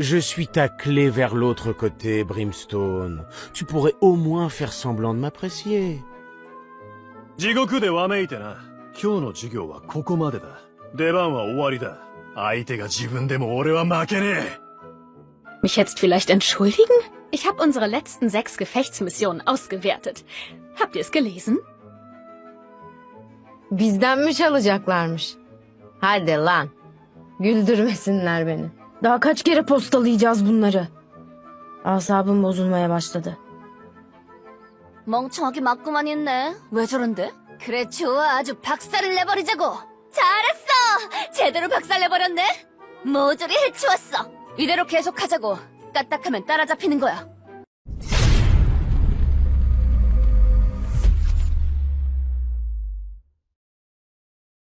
Je suis ta clé vers l'autre côté, Brimstone. Tu pourrais au moins faire semblant de m'apprécier. 地獄でわめいてな。今日の授業はここまでだ。出番は終わりだ。相手が自分でも俺は負けね Mich jetzt vielleicht entschuldigen? Ich habe unsere letzten sechs Gefechtsmissionen ausgewertet. Habt ihr es gelesen? Bizden mi çalacaklarmış? Hadi lan. Güldürmesinler beni. Daha kaç kere postalayacağız bunları? Asabım bozulmaya başladı. 멍청하게 맞고만 있네. 왜 저런데? 그래 좋아 아주 박살을 내버리자고. 잘했어. 제대로 박살 내버렸네. 모조리 해치웠어. 이대로 계속하자고. 까딱하면 따라잡히는 거야.